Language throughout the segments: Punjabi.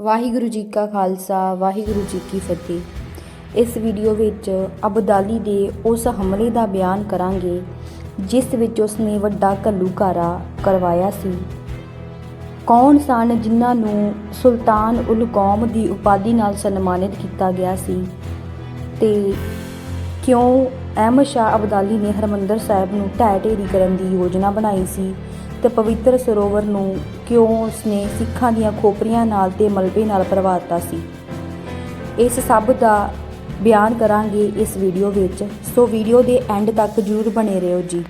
ਵਾਹਿਗੁਰੂ ਜੀ ਕਾ ਖਾਲਸਾ, ਵਾਹਿਗੁਰੂ ਜੀ ਕੀ ਫਤਿਹ। ਇਸ ਵੀਡੀਓ ਵਿੱਚ ਅਬਦਾਲੀ ਦੇ ਉਸ ਹਮਲੇ ਦਾ ਬਿਆਨ ਕਰਾਂਗੇ, ਜਿਸ ਵਿੱਚ ਉਸਨੇ ਵੱਡਾ ਘੱਲੂਘਾਰਾ ਕਰਵਾਇਆ ਸੀ। ਕੌਣ ਸਨ ਜਿਨ੍ਹਾਂ ਨੂੰ ਸੁਲਤਾਨ ਉਲ ਕੌਮ ਦੀ ਉਪਾਧੀ ਨਾਲ ਸਨਮਾਨਿਤ ਕੀਤਾ ਗਿਆ ਸੀ? ਤੇ ਕਿਉਂ ਅਹਿਮਦ ਸ਼ਾਹ ਅਬਦਾਲੀ ਨੇ ਹਰਮੰਦਰ ਸਾਹਿਬ ਨੂੰ ਢਹਿ ਢੇਰੀ ਕਰਨ ਦੀ ਯੋਜਨਾ ਬਣਾਈ ਸੀ? ਤੇ ਪਵਿੱਤਰ ਸਰੋਵਰ ਨੂੰ ਕਿਉਂ ਉਸਨੇ ਸਿੱਖਾਂ ਦੀਆਂ ਖੋਪਰੀਆਂ ਨਾਲ ਤੇ ਮਲਬੇ ਨਾਲ ਭਰਵਾ ਦਿੱਤਾ ਸੀ? ਇਸ ਸਭ ਦਾ ਬਿਆਨ ਕਰਾਂਗੇ ਇਸ ਵੀਡੀਓ ਵਿੱਚ। ਸੋ ਵੀਡੀਓ ਦੇ ਐਂਡ ਤੱਕ ਜਰੂਰ ਬਣੇ ਰਹੋ ਜੀ।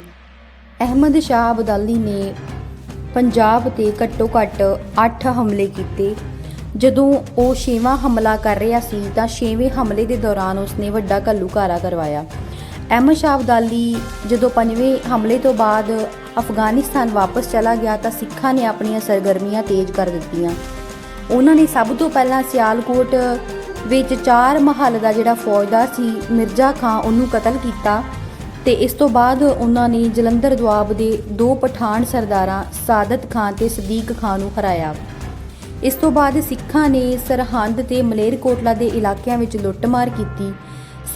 ਅਹਿਮਦ ਸ਼ਾਹ ਅਬਦਾਲੀ ਨੇ ਪੰਜਾਬ ਤੇ ਘੱਟੋ ਘੱਟ 8 ਹਮਲੇ ਕੀਤੇ। ਜਦੋਂ ਉਹ ਛੇਵਾਂ ਹਮਲਾ ਕਰ ਰਿਹਾ ਸੀ ਤਾਂ ਛੇਵੇਂ ਹਮਲੇ ਦੇ ਦੌਰਾਨ ਉਸਨੇ ਵੱਡਾ ਘੱਲੂਕਾਰਾ ਕਰਵਾਇਆ। ਅਹਿਮਦ ਸ਼ਾਹ ਅਬਦਾਲੀ ਜਦੋਂ ਪੰਜਵੇਂ ਹਮਲੇ ਤੋਂ ਬਾਅਦ ਅਫਗਾਨਿਸਤਾਨ ਵਾਪਸ ਚਲਾ ਗਿਆ ਤਾਂ ਸਿੱਖਾਂ ਨੇ ਆਪਣੀਆਂ ਸਰਗਰਮੀਆਂ ਤੇਜ਼ ਕਰ ਦਿੱਤੀਆਂ। ਉਹਨਾਂ ਨੇ ਸਭ ਤੋਂ ਪਹਿਲਾਂ ਸਿਆਲਕੋਟ ਵਿੱਚ ਚਾਰ ਮਹੱਲ ਦਾ ਜਿਹੜਾ ਫੌਜਦਾਰ ਸੀ, ਮਿਰਜ਼ਾ ਖਾਂ, ਉਹਨੂੰ ਕਤਲ ਕੀਤਾ ਤੇ ਇਸ ਤੋਂ ਬਾਅਦ ਉਹਨਾਂ ਨੇ ਜਲੰਧਰ ਦੁਆਬ ਦੇ ਦੋ ਪਠਾਨ ਸਰਦਾਰਾਂ, ਸਾਦਤ ਖਾਨ ਤੇ ਸਦੀਕ ਖਾਨ ਨੂੰ ਹਰਾਇਆ। ਇਸ ਤੋਂ ਬਾਅਦ ਸਿੱਖਾਂ ਨੇ ਸਰਹੰਦ ਤੇ ਮਲੇਰਕੋਟਲਾ ਦੇ ਇਲਾਕਿਆਂ ਵਿੱਚ ਲੁੱਟਮਾਰ ਕੀਤੀ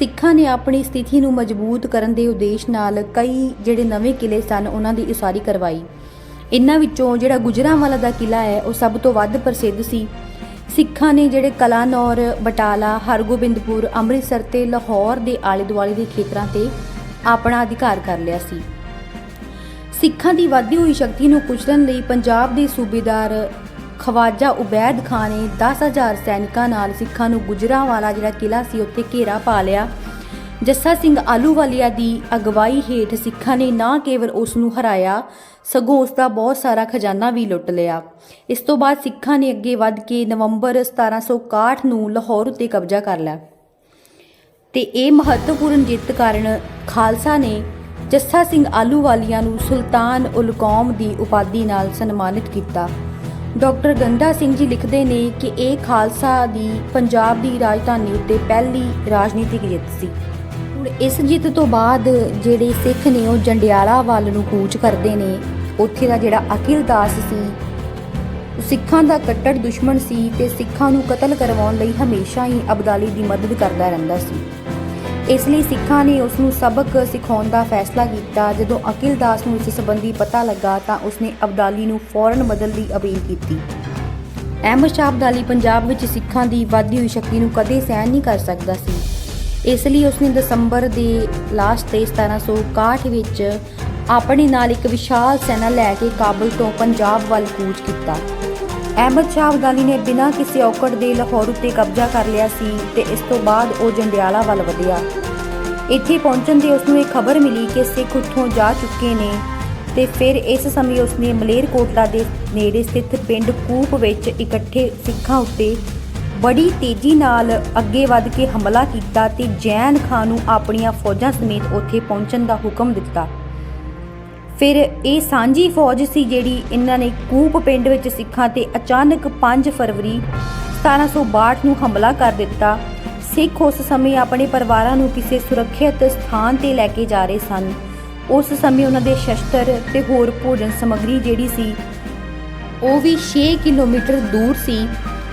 ਸਿੱਖਾਂ ਨੇ ਆਪਣੀ ਸਥਿਤੀ ਨੂੰ ਮਜ਼ਬੂਤ ਕਰਨ ਦੇ ਉਦੇਸ਼ ਨਾਲ ਕਈ ਜਿਹੜੇ ਨਵੇਂ ਕਿਲੇ ਸਨ, ਉਹਨਾਂ ਦੀ ਉਸਾਰੀ ਕਰਵਾਈ। ਇਨ੍ਹਾਂ ਵਿੱਚੋਂ ਜਿਹੜਾ ਗੁਜਰਾਂਵਾਲਾ ਦਾ ਕਿਲਾ ਹੈ, ਉਹ ਸਭ ਤੋਂ ਵੱਧ ਪ੍ਰਸਿੱਧ ਸੀ। ਸਿੱਖਾਂ ਨੇ ਜਿਹੜੇ ਕਲਾਨੌਰ, ਬਟਾਲਾ, ਹਰਗੋਬਿੰਦਪੁਰ, ਅੰਮ੍ਰਿਤਸਰ ਤੇ ਲਾਹੌਰ ਦੇ ਆਲੇ ਦੁਆਲੇ ਦੇ ਖੇਤਰਾਂ ਤੇ ਆਪਣਾ ਅਧਿਕਾਰ ਕਰ ਲਿਆ ਸੀ। ਸਿੱਖਾਂ ਦੀ ਵਧਦੀ ਹੋਈ ਸ਼ਕਤੀ ਨੂੰ ਕੁਚਲਣ ਲਈ ਪੰਜਾਬ ਦੇ ਸੂਬੇਦਾਰ ਖਵਾਜਾ ਉਬੈਦ ਖਾਨ ਨੇ 10000 ਸੈਨਿਕਾਂ ਨਾਲ ਸਿੱਖਾਂ ਨੂੰ ਗੁਜਰਾਂਵਾਲਾ ਜਿਹੜਾ ਕਿਲਾ ਸੀ, ਉੱਥੇ ਘੇਰਾ ਪਾ ਲਿਆ। ਜੱਸਾ ਸਿੰਘ ਆਲੂਵਾਲੀਆ ਦੀ ਅਗਵਾਈ ਹੇਠ ਸਿੱਖਾਂ ਨੇ ਨਾ ਕੇਵਲ ਉਸ ਨੂੰ ਹਰਾਇਆ, ਸਗੋਂ ਉਸ ਦਾ ਬਹੁਤ ਸਾਰਾ ਖਜ਼ਾਨਾ ਵੀ ਲੁੱਟ ਲਿਆ। ਇਸ ਤੋਂ ਬਾਅਦ ਸਿੱਖਾਂ ਨੇ ਅੱਗੇ ਵੱਧ ਕੇ ਨਵੰਬਰ 1761 ਨੂੰ ਲਾਹੌਰ ਉੱਤੇ ਕਬਜ਼ਾ ਕਰ ਲਿਆ। ਤੇ ਇਹ ਮਹੱਤਵਪੂਰਨ ਜਿੱਤ ਕਾਰਨ ਖਾਲਸਾ ਨੇ ਜੱਸਾ ਸਿੰਘ ਆਲੂਵਾਲੀਆ ਨੂੰ ਸੁਲਤਾਨ ਉਲਕੌਮ ਦੀ ਉਪਾਧੀ ਨਾਲ ਸਨਮਾਨਿਤ ਕੀਤਾ। ਡਾਕਟਰ ਗੰਦਾ ਸਿੰਘ ਜੀ ਲਿਖਦੇ ਨੇ ਕਿ ਇਹ ਖਾਲਸਾ ਦੀ ਪੰਜਾਬ ਦੀ ਰਾਜਧਾਨੀ ਉੱਤੇ ਪਹਿਲੀ ਰਾਜਨੀਤਿਕ ਜਿੱਤ ਸੀ। ਹੁਣ ਇਸ ਜਿੱਤ ਤੋਂ ਬਾਅਦ ਜਿਹੜੇ ਸਿੱਖ ਨੇ ਉਹ ਜੰਡਿਆਲਾ ਵੱਲ ਨੂੰ ਕੂਚ ਕਰਦੇ ਨੇ। ਉੱਥੇ ਦਾ ਜਿਹੜਾ ਅਕਿਲ ਦਾਸ ਸੀ ਸਿੱਖਾਂ ਦਾ ਕੱਟੜ ਦੁਸ਼ਮਣ ਸੀ ਤੇ ਸਿੱਖਾਂ ਨੂੰ ਕਤਲ ਕਰਵਾਉਣ ਲਈ ਹਮੇਸ਼ਾ ਹੀ ਅਬਦਾਲੀ ਦੀ ਮਦਦ ਕਰਦਾ ਰਹਿੰਦਾ ਸੀ। ਇਸ ਲਈ ਸਿੱਖਾਂ ਨੇ ਉਸ ਨੂੰ ਸਬਕ ਸਿਖਾਉਣ ਦਾ ਫੈਸਲਾ ਕੀਤਾ। ਜਦੋਂ ਅਕਿਲ ਦਾਸ ਨੂੰ ਇਸ ਸੰਬੰਧੀ ਪਤਾ ਲੱਗਾ ਤਾਂ ਉਸਨੇ ਅਬਦਾਲੀ ਨੂੰ ਫੌਰਨ ਬਦਲਣ ਦੀ ਅਪੀਲ ਕੀਤੀ। ਅਹਿਮਦ ਸ਼ਾਹ ਅਬਦਾਲੀ ਪੰਜਾਬ ਵਿੱਚ ਸਿੱਖਾਂ ਦੀ ਵਧਦੀ ਹੋਈ ਸ਼ਕਤੀ ਨੂੰ ਕਦੇ ਸਹਿਣ ਨਹੀਂ ਕਰ ਸਕਦਾ ਸੀ। ਇਸ ਲਈ ਉਸਨੇ ਦਸੰਬਰ ਦੇ ਲਾਸਟ ਤੇ 1761 ਵਿੱਚ ਆਪਣੇ ਨਾਲ ਇੱਕ ਵਿਸ਼ਾਲ ਸੈਨਾ ਲੈ ਕੇ ਕਾਬਲ ਤੋਂ ਪੰਜਾਬ ਵੱਲ ਕੂਚ ਕੀਤਾ। ਅਹਿਮਦ ਸ਼ਾਹ ਅਬਦਾਲੀ ਨੇ ਬਿਨਾਂ ਕਿਸੇ ਔਕੜ ਦੇ ਲਾਹੌਰ ਉੱਤੇ ਕਬਜ਼ਾ ਕਰ ਲਿਆ ਸੀ ਤੇ ਇਸ ਤੋਂ ਬਾਅਦ ਉਹ ਜੰਡਿਆਲਾ ਵੱਲ ਵਧਿਆ। ਇੱਥੇ ਪਹੁੰਚਣ ਤੇ ਉਸ ਨੂੰ ਇਹ ਖਬਰ ਮਿਲੀ ਕਿ ਸਿੱਖ ਉੱਥੋਂ ਜਾ ਚੁੱਕੇ ਨੇ ਤੇ ਫਿਰ ਇਸ ਸਮੇਂ ਉਸਨੇ ਮਲੇਰਕੋਟਲਾ ਦੇ ਨੇੜੇ ਸਥਿਤ ਪਿੰਡ ਕੂਪ ਵਿੱਚ ਇਕੱਠੇ ਸਿੱਖਾਂ ਉੱਤੇ ਬੜੀ ਤੇਜ਼ੀ ਨਾਲ ਅੱਗੇ ਵੱਧ ਕੇ ਹਮਲਾ ਕੀਤਾ ਤੇ ਜੈਨ ਖਾਨ ਨੂੰ ਆਪਣੀਆਂ ਫੌਜਾਂ ਸਮੇਤ ਉੱਥੇ ਪਹੁੰਚਣ ਦਾ ਹੁਕਮ ਦਿੱਤਾ। ਫਿਰ ਇਹ ਸਾਂਝੀ ਫੌਜ ਸੀ ਜਿਹੜੀ ਇਹਨਾਂ ਨੇ ਕੂਪ ਪਿੰਡ ਵਿੱਚ ਸਿੱਖਾਂ ਤੇ ਅਚਾਨਕ 5 ਫਰਵਰੀ 1762 ਨੂੰ ਹਮਲਾ ਕਰ ਦਿੱਤਾ। ਸਿੱਖ ਉਸ ਸਮੇਂ ਆਪਣੇ ਪਰਿਵਾਰਾਂ ਨੂੰ ਕਿਸੇ ਸੁਰੱਖਿਅਤ ਸਥਾਨ ਤੇ ਲੈ ਕੇ ਜਾ ਰਹੇ ਸਨ। ਉਸ ਸਮੇਂ ਉਹਨਾਂ ਦੇ ਸ਼ਸਤਰ ਤੇ ਹੋਰ ਭੋਜਨ ਸਮੱਗਰੀ ਜਿਹੜੀ ਸੀ, ਉਹ ਵੀ 6 ਕਿਲੋਮੀਟਰ ਦੂਰ ਸੀ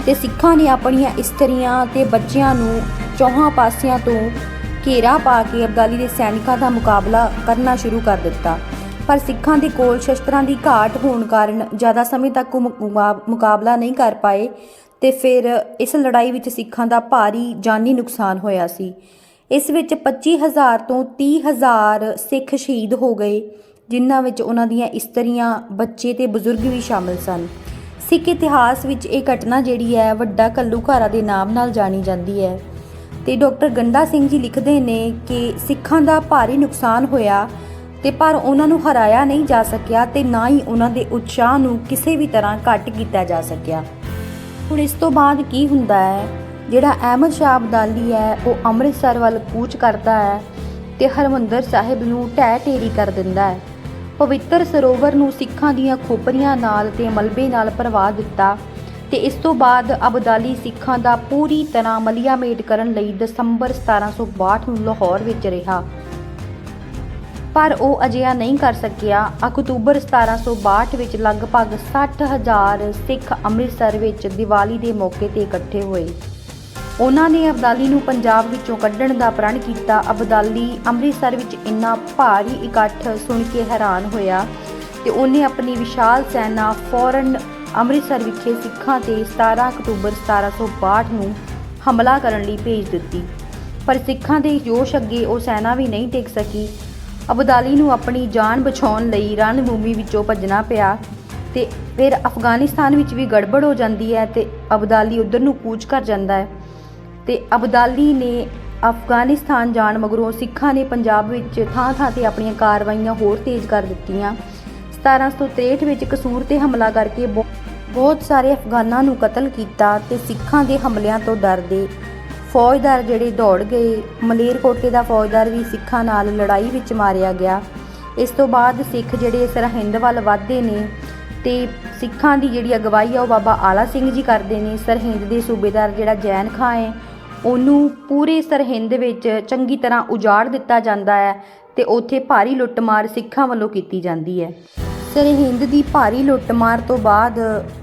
ਤੇ ਸਿੱਖਾਂ ਨੇ ਆਪਣੀਆਂ ਇਸਤਰੀਆਂ ਤੇ ਬੱਚਿਆਂ ਨੂੰ ਚੌਹਾਂ ਪਾਸਿਆਂ ਤੋਂ ਘੇਰਾ ਪਾ ਕੇ ਅਬਦਾਲੀ ਦੇ ਸੈਨਿਕਾਂ ਦਾ ਮੁਕਾਬਲਾ ਕਰਨਾ ਸ਼ੁਰੂ ਕਰ ਦਿੱਤਾ। ਪਰ ਸਿੱਖਾਂ ਦੇ ਕੋਲ ਸ਼ਸਤਰਾਂ ਦੀ ਘਾਟ ਹੋਣ ਕਾਰਨ ਜ਼ਿਆਦਾ ਸਮੇਂ ਤੱਕ ਉਹ ਮੁਕਾ- ਮੁਕਾਬਲਾ ਨਹੀਂ ਕਰ ਪਾਏ ਤੇ ਫਿਰ ਇਸ ਲੜਾਈ ਵਿੱਚ ਸਿੱਖਾਂ ਦਾ ਭਾਰੀ ਜਾਨੀ ਨੁਕਸਾਨ ਹੋਇਆ ਸੀ। ਇਸ ਵਿੱਚ 25000 ਤੋਂ 30000 ਸਿੱਖ ਸ਼ਹੀਦ ਹੋ ਗਏ, ਜਿਨ੍ਹਾਂ ਵਿੱਚ ਉਹਨਾਂ ਦੀਆਂ ਇਸਤਰੀਆਂ, ਬੱਚੇ ਤੇ ਬਜ਼ੁਰਗ ਵੀ ਸ਼ਾਮਲ ਸਨ। ਸਿੱਖ ਇਤਿਹਾਸ ਵਿੱਚ ਇਹ ਘਟਨਾ ਜਿਹੜੀ ਹੈ, ਵੱਡਾ ਘੱਲੂਘਾਰਾ ਦੇ ਨਾਮ ਨਾਲ ਜਾਣੀ ਜਾਂਦੀ ਹੈ। ਤੇ ਡਾਕਟਰ ਗੰਡਾ ਸਿੰਘ ਜੀ ਲਿਖਦੇ ਨੇ ਕਿ ਸਿੱਖਾਂ ਦਾ ਭਾਰੀ ਨੁਕਸਾਨ ਹੋਇਆ ਤੇ ਪਰ ਉਹਨਾਂ ਨੂੰ ਹਰਾਇਆ ਨਹੀਂ ਜਾ ਸਕਿਆ ਤੇ ਨਾ ਹੀ ਉਹਨਾਂ ਦੇ ਉਤਸ਼ਾਹ ਨੂੰ ਕਿਸੇ ਵੀ ਤਰ੍ਹਾਂ ਘੱਟ ਕੀਤਾ ਜਾ ਸਕਿਆ। ਹੁਣ ਇਸ ਤੋਂ ਬਾਅਦ ਕੀ ਹੁੰਦਾ ਹੈ? ਜਿਹੜਾ ਅਹਿਮਦ ਸ਼ਾਹ ਅਬਦਾਲੀ ਹੈ, ਉਹ ਅੰਮ੍ਰਿਤਸਰ ਵੱਲ ਕੂਚ ਕਰਦਾ ਹੈ ਤੇ ਹਰਮੰਦਰ ਸਾਹਿਬ ਨੂੰ ਢਹਿ ਢੇਰੀ ਕਰ ਦਿੰਦਾ ਹੈ। ਪਵਿੱਤਰ ਸਰੋਵਰ ਨੂੰ ਸਿੱਖਾਂ ਦੀਆਂ ਖੋਪਰੀਆਂ ਨਾਲ ਤੇ ਮਲਬੇ ਨਾਲ ਭਰਵਾ ਦਿੱਤਾ ਤੇ ਇਸ ਤੋਂ ਬਾਅਦ ਅਬਦਾਲੀ ਸਿੱਖਾਂ ਦਾ ਪੂਰੀ ਤਰ੍ਹਾਂ ਮਲੀਆਮੇਟ ਕਰਨ ਲਈ ਦਸੰਬਰ 1762 ਨੂੰ ਲਾਹੌਰ ਵਿੱਚ ਰਿਹਾ। ਪਰ ਉਹ ਅਜਿਹਾ ਨਹੀਂ ਕਰ ਸਕਿਆ। ਅਕਤੂਬਰ 1762 ਵਿੱਚ ਲਗਭਗ 60000 ਸਿੱਖ ਅੰਮ੍ਰਿਤਸਰ ਵਿੱਚ ਦੀਵਾਲੀ ਦੇ ਮੌਕੇ ਤੇ ਇਕੱਠੇ ਹੋਏ। ਉਹਨਾਂ ਨੇ ਅਬਦਾਲੀ ਨੂੰ ਪੰਜਾਬ ਵਿੱਚੋਂ ਕੱਢਣ ਦਾ ਪ੍ਰਣ ਕੀਤਾ। ਅਬਦਾਲੀ ਅੰਮ੍ਰਿਤਸਰ ਵਿੱਚ ਇੰਨਾ ਭਾਰੀ ਇਕੱਠ ਸੁਣ ਕੇ ਹੈਰਾਨ ਹੋਇਆ ਤੇ ਉਹਨੇ ਆਪਣੀ ਵਿਸ਼ਾਲ ਸੈਨਾ ਫੌਰਨ ਅੰਮ੍ਰਿਤਸਰ ਵਿਖੇ ਸਿੱਖਾਂ ਤੇ 17 ਅਕਤੂਬਰ 1762 ਨੂੰ ਹਮਲਾ ਕਰਨ ਲਈ ਭੇਜ ਦਿੱਤੀ। ਪਰ ਸਿੱਖਾਂ ਦੇ ਜੋਸ਼ ਅੱਗੇ ਉਹ ਸੈਨਾ ਵੀ ਨਹੀਂ ਟਿਕ ਸਕੀ। ਅਬਦਾਲੀ ਨੂੰ ਆਪਣੀ ਜਾਨ ਬਚਾਉਣ ਲਈ ਰਣਭੂਮੀ ਵਿੱਚੋਂ ਭੱਜਣਾ ਪਿਆ ਤੇ ਫਿਰ ਅਫਗਾਨਿਸਤਾਨ ਵਿੱਚ ਵੀ ਗੜਬੜ ਹੋ ਜਾਂਦੀ ਹੈ ਤੇ ਅਬਦਾਲੀ ਉਧਰ ਨੂੰ ਕੂਚ ਕਰ ਜਾਂਦਾ ਹੈ। ਤੇ ਅਬਦਾਲੀ ਨੇ ਅਫਗਾਨਿਸਤਾਨ ਜਾਣ ਮਗਰੋਂ ਸਿੱਖਾਂ ਨੇ ਪੰਜਾਬ ਵਿੱਚ ਥਾਂ-ਥਾਂ ਤੇ ਆਪਣੀਆਂ ਕਾਰਵਾਈਆਂ ਹੋਰ ਤੇਜ਼ ਕਰ ਦਿੱਤੀਆਂ। 1763 ਵਿੱਚ ਕਸੂਰ ਤੇ ਹਮਲਾ ਕਰਕੇ ਬਹੁ- ਬਹੁਤ ਸਾਰੇ ਅਫਗਾਨਾਂ ਨੂੰ ਕਤਲ ਕੀਤਾ ਤੇ ਸਿੱਖਾਂ ਦੇ ਹਮਲਿਆਂ ਤੋਂ ਡਰਦੇ ਫੌਜਦਾਰ ਜਿਹੜੇ ਦੌੜ ਗਏ ਮਲੇਰਕੋਟੇ ਦਾ ਫੌਜਦਾਰ ਵੀ ਸਿੱਖਾਂ ਨਾਲ ਲੜਾਈ ਵਿੱਚ ਮਾਰਿਆ ਗਿਆ। ਇਸ ਤੋਂ ਬਾਅਦ ਸਿੱਖ ਜਿਹੜੇ ਸਰਹਿੰਦ ਵੱਲ ਵਧਦੇ ਨੇ ਤੇ ਸਿੱਖਾਂ ਦੀ ਜਿਹੜੀ ਅਗਵਾਈ ਆ ਉਹ ਬਾਬਾ ਆਲਾ ਸਿੰਘ ਜੀ ਕਰਦੇ ਨੇ। ਸਰਹਿੰਦ ਦੇ ਸੂਬੇਦਾਰ ਜਿਹੜਾ ਜੈਨ ਖਾਂ ਹੈ, ਉਹਨੂੰ ਪੂਰੇ ਸਰਹਿੰਦ ਵਿੱਚ ਚੰਗੀ ਤਰ੍ਹਾਂ ਉਜਾੜ ਦਿੱਤਾ ਜਾਂਦਾ ਹੈ ਤੇ ਉੱਥੇ ਭਾਰੀ ਲੁੱਟਮਾਰ ਸਿੱਖਾਂ ਵੱਲੋਂ ਕੀਤੀ ਜਾਂਦੀ ਹੈ। ਸਰਹਿੰਦ ਦੀ ਭਾਰੀ ਲੁੱਟਮਾਰ ਤੋਂ ਬਾਅਦ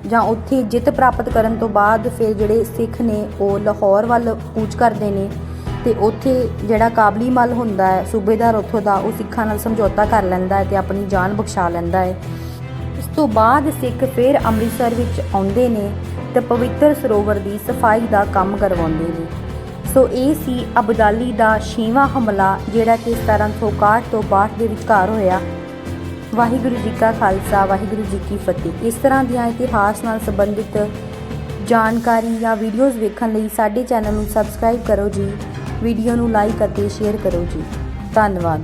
ਜਾਂ ਉੱਥੇ ਜਿੱਤ ਪ੍ਰਾਪਤ ਕਰਨ ਤੋਂ ਬਾਅਦ ਫਿਰ ਜਿਹੜੇ ਸਿੱਖ ਨੇ ਉਹ ਲਾਹੌਰ ਵੱਲ ਕੂਚ ਕਰਦੇ ਨੇ ਤੇ ਉੱਥੇ ਜਿਹੜਾ ਕਾਬਲੀ ਮਲ ਹੁੰਦਾ ਹੈ, ਸੂਬੇਦਾਰ ਉੱਥੋਂ ਦਾ, ਉਹ ਸਿੱਖਾਂ ਨਾਲ ਸਮਝੌਤਾ ਕਰ ਲੈਂਦਾ ਹੈ ਤੇ ਆਪਣੀ ਜਾਨ ਬਖਸ਼ਾ ਲੈਂਦਾ ਹੈ। ਇਸ ਤੋਂ ਬਾਅਦ ਸਿੱਖ ਫਿਰ ਅੰਮ੍ਰਿਤਸਰ ਵਿੱਚ ਆਉਂਦੇ ਨੇ ਤੇ ਪਵਿੱਤਰ ਸਰੋਵਰ ਦੀ ਸਫ਼ਾਈ ਦਾ ਕੰਮ ਕਰਵਾਉਂਦੇ ਨੇ। ਸੋ ਇਹ ਸੀ ਅਬਦਾਲੀ ਦਾ ਛੇਵਾਂ ਹਮਲਾ, ਜਿਹੜਾ ਕਿ 1761 ਤੋਂ 62 ਦੇ ਵਿਚਕਾਰ ਹੋਇਆ। ਵਾਹਿਗੁਰੂ ਜੀ ਕਾ ਖਾਲਸਾ, ਵਾਹਿਗੁਰੂ ਜੀ ਕੀ ਫਤਿਹ। ਇਸ ਤਰ੍ਹਾਂ ਦੀਆਂ ਇਤਿਹਾਸ ਨਾਲ ਸੰਬੰਧਿਤ ਜਾਣਕਾਰੀ ਜਾਂ ਵੀਡੀਓਜ਼ ਵੇਖਣ ਲਈ ਸਾਡੇ ਚੈਨਲ ਨੂੰ ਸਬਸਕ੍ਰਾਈਬ ਕਰੋ ਜੀ ਵੀਡੀਓ ਨੂੰ ਲਾਈਕ ਅਤੇ ਸ਼ੇਅਰ ਕਰੋ ਜੀ। ਧੰਨਵਾਦ।